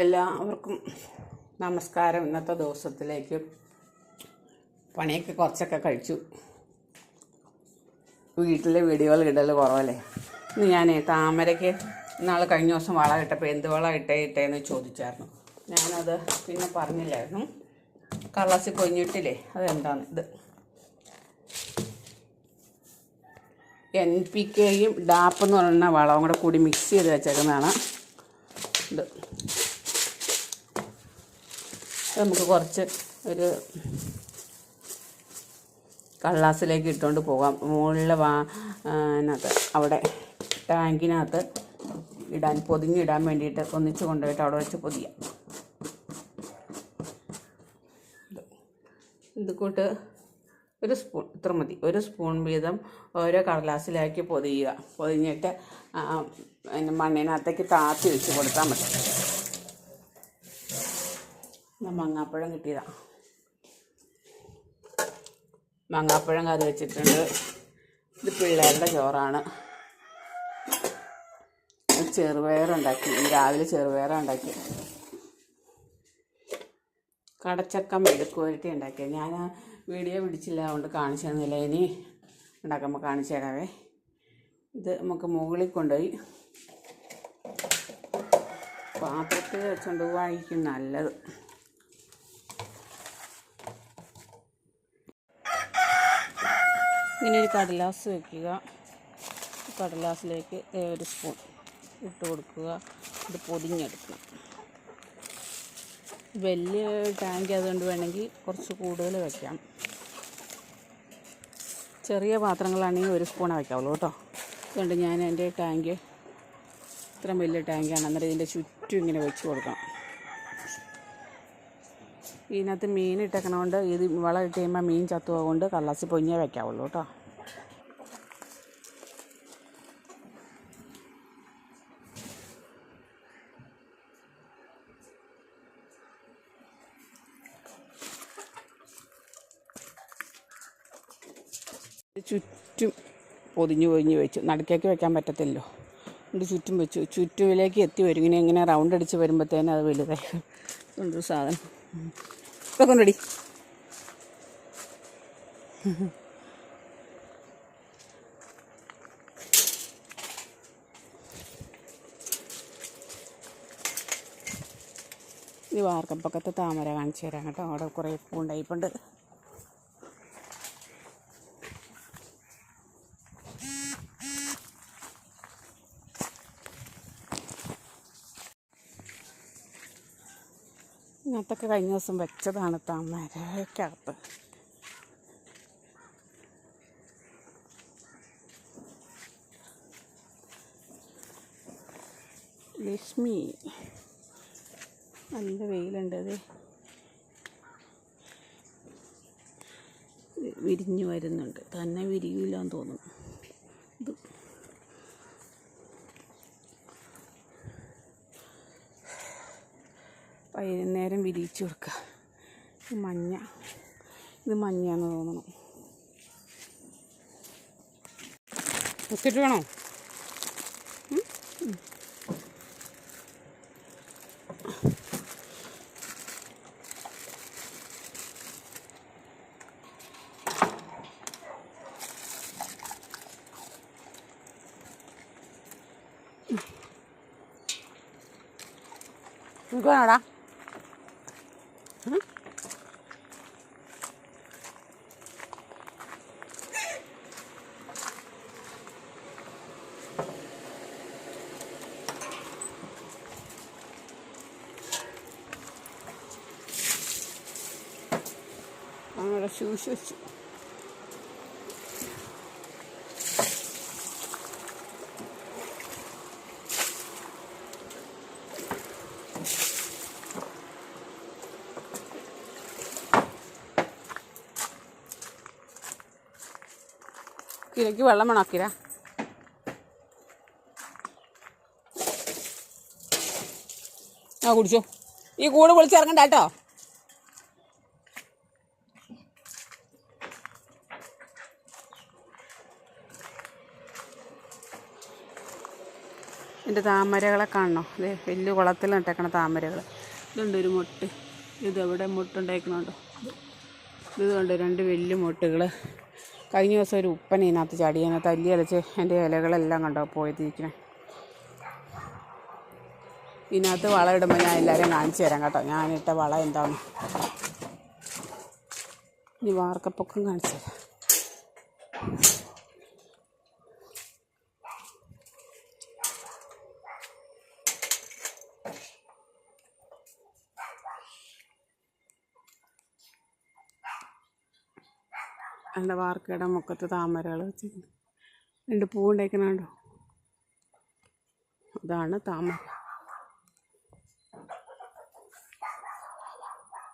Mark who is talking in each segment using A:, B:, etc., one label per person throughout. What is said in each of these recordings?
A: എല്ലാവർക്കും നമസ്കാരം. ഇന്നത്തെ ദിവസത്തിലേക്ക് പണിയൊക്കെ കുറച്ചൊക്കെ കഴിച്ചു. വീട്ടിലെ വീഡിയോകൾ ഇടൽ കുറവല്ലേ? ഇന്ന് ഞാൻ താമരയ്ക്ക് ഇന്നാൾ കഴിഞ്ഞ ദിവസം വളം ഇട്ടപ്പോൾ എന്ത് വള ഇട്ടേ ഇട്ടേന്ന് ചോദിച്ചായിരുന്നു. ഞാനത് പിന്നെ പറഞ്ഞില്ലായിരുന്നു. കള്ളസി കൊഞ്ഞിട്ടില്ലേ? അതെന്താണ് ഇത്? എൻ പി കെയും ഡാപ്പ് എന്ന് പറയുന്ന വളവും കൂടെ കൂടി മിക്സ് ചെയ്ത് വെച്ചേക്കുന്നതാണ് ഇത്. നമുക്ക് കുറച്ച് ഒരു കള്ളാസിലേക്ക് ഇട്ടുകൊണ്ട് പോകാം. മുകളിലെ വാ അതിനകത്ത് അവിടെ ടാങ്കിനകത്ത് ഇടാൻ പൊതിഞ്ഞിടാൻ വേണ്ടിയിട്ട് ഒന്നിച്ച് കൊണ്ടുപോയിട്ട് അവിടെ വെച്ച് പൊതിയാം. ഇത് കൂട്ട് ഒരു സ്പൂൺ ഇത്ര മതി. ഒരു സ്പൂൺ വീതം ഓരോ കടലാസിലാക്കി പൊതിയുക. പൊതിഞ്ഞിട്ട് മണ്ണിനകത്തേക്ക് താത്തി വെച്ച് കൊടുത്താൽ മതി. മാങ്ങാപ്പഴം കിട്ടിയതാ. മാങ്ങാപ്പഴം കറി വെച്ചിട്ടുണ്ട്. ഇത് പിള്ളേരുടെ ചോറാണ്. ചെറുപയറുണ്ടാക്കി രാവിലെ ചെറുപയറുണ്ടാക്കി കടച്ചക്ക മെഴുക്ക് ഉണ്ടാക്കിയത് ഉണ്ടാക്കി. ഞാൻ ആ വീഡിയോ പിടിച്ചില്ല അതുകൊണ്ട് കാണിച്ചു തന്നില്ല. ഇനി ഉണ്ടാക്കുമ്പോൾ കാണിച്ചു തരാവേ. ഇത് നമുക്ക് മുകളിൽ കൊണ്ടുപോയി പാത്രത്തിൽ വെച്ചുകൊണ്ട് പോവായിരിക്കും നല്ലത്. ഇങ്ങനെ ഒരു കടലാസ് വെക്കുക. കടലാസിലേക്ക് ഒരു സ്പൂൺ ഇട്ട് കൊടുക്കുക. ഇത് പൊതിഞ്ഞെടുക്കണം വലിയ ടാങ്ക് അതുകൊണ്ട് വേണമെങ്കിൽ കുറച്ച് കൂടുതൽ വയ്ക്കാം ചെറിയ പാത്രങ്ങളാണെങ്കിൽ ഒരു സ്പൂണേ വയ്ക്കാവുള്ളൂ കേട്ടോ. അതുകൊണ്ട് ഞാൻ എന്റെ ടാങ്ക് ഇത്രയും വലിയ ടാങ്കാണ്. അന്നേരം ഇതിന്റെ ചുറ്റും ഇങ്ങനെ വെച്ച് കൊടുക്കണം. ഇതിനകത്ത് മീൻ ഇട്ടേക്കണോണ്ട് ഇത് വളം ഇട്ട് കഴിയുമ്പോൾ മീൻ ചത്തു പോകുകൊണ്ട് കള്ളാസി പൊഞ്ഞേ വയ്ക്കാവുള്ളൂ കേട്ടോ. ചുറ്റും പൊതിഞ്ഞ് പൊതിഞ്ഞ് വെച്ചു. നടുക്കേക്ക് വെക്കാൻ പറ്റത്തില്ലല്ലോ. ഇത് ചുറ്റും വെച്ചു. ചുറ്റുമിലേക്ക് എത്തി വരും. ഇങ്ങനെ ഇങ്ങനെ റൗണ്ട് അടിച്ച് വരുമ്പോഴത്തേനും അത് വലുതായി. കൊണ്ടൊരു സാധനം. ഇപ്പം കൊണ്ടടി ഇത് വാർക്കപ്പക്കത്തെ താമര കാണിച്ചു തരാം കേട്ടോ. അവിടെ കുറേ പൂണ്ടായിപ്പുണ്ട് ഇങ്ങനത്തൊക്കെ കഴിഞ്ഞ ദിവസം വെച്ചതാണ് തമരക്കകത്ത് ലക്ഷ്മി നല്ല വെയിലുണ്ട് അത് വിരിഞ്ഞു വരുന്നുണ്ട്. തന്നെ വിരിയില്ല എന്ന് തോന്നുന്നു. ഇത് വൈകുന്നേരം വിരിയിച്ച് കൊടുക്കുക ഇത് മഞ്ഞ ഇത് മഞ്ഞാന്ന് തോന്നണം ബിസ്ക്കറ്റ് വേണോ ഇങ്ങനെ ഉം. നിനക്ക് വേണോടാ അങ്ങനെ ഷൂസ് കിരയ്ക്ക് വെള്ളം കിര ആ കുടിച്ചോ. ഈ കൂട് പൊളിച്ചിറങ്ങണ്ട കേട്ടോ. എന്റെ താമരകളെ കാണണോ? അതെ വലിയ കുളത്തിൽ നട്ടേക്കണ താമരകൾ. ഇതുണ്ട് ഒരു മുട്ട്. ഇതെവിടെ മുട്ടുണ്ടായിക്കണുണ്ടോ? ഇത് കണ്ട് രണ്ട് വലിയ മുട്ടുകൾ കഴിഞ്ഞ ദിവസം ഒരു ഉപ്പന ഇതിനകത്ത് ചാടി. അതിനകത്ത് തല്ലി അലച്ച് എന്റെ ഇലകളെല്ലാം കണ്ടോ പോയതിരിക്കണേ. ഇതിനകത്ത് വളം ഇടുമ്പോൾ ഞാൻ എല്ലാവരെയും കാണിച്ചു തരാം കേട്ടോ. ഞാനിട്ട വള എന്താണ് ഇനി വാർക്കപ്പൊക്കം കാണിച്ചു തരാം. എന്റെ വാർക്കയുടെ മുക്കത്ത് താമരകൾ വെച്ചിട്ടുണ്ട്. രണ്ട് പൂവുണ്ടായിക്കണുണ്ടോ അതാണ് താമര.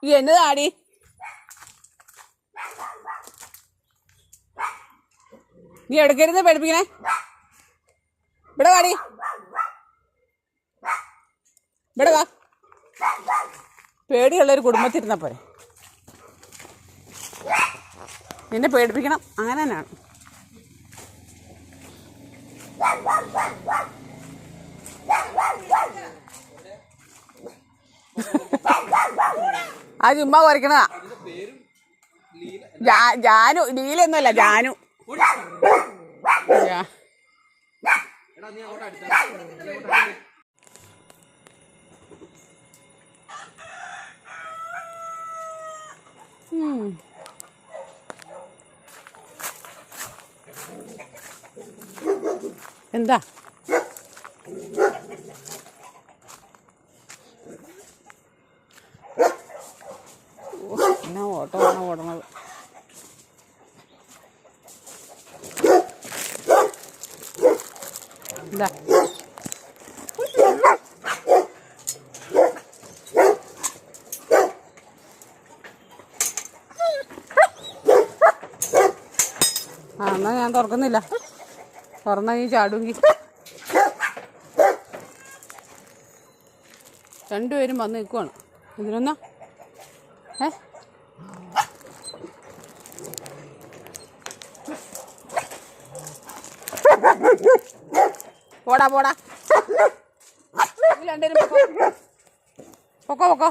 A: എന്നതാടി? നീ എടുക്കരുത് പഠിപ്പിക്കണേ. ഇവിടെ വാടി. ഇവിടെ വാ. പേടിയുള്ളൊരു കുടുംബത്തിരുന്നാ പോരെ. നിന്നെ പേടിപ്പിക്കണം. അങ്ങനെ തന്നെയാണ്. ആ ചുമ്മാ കുറയ്ക്കണതാ ജാനു ലീലൊന്നുമല്ല ജാനു. ജാ- ഉം. എന്താ? എന്നാ ഓട്ടമാണ് ഓടണത്. എന്താ? ആ എന്നാ ഞാൻ തുറക്കുന്നില്ല. തുറന്ന നീ ചാടുങ്കി രണ്ടുപേരും വന്ന് നിൽക്കുവാണ്. ഇതിനൊന്ന? ഏ? പോടാ പോടാ. രണ്ടുപേരും പൊക്കോ പൊക്കോ.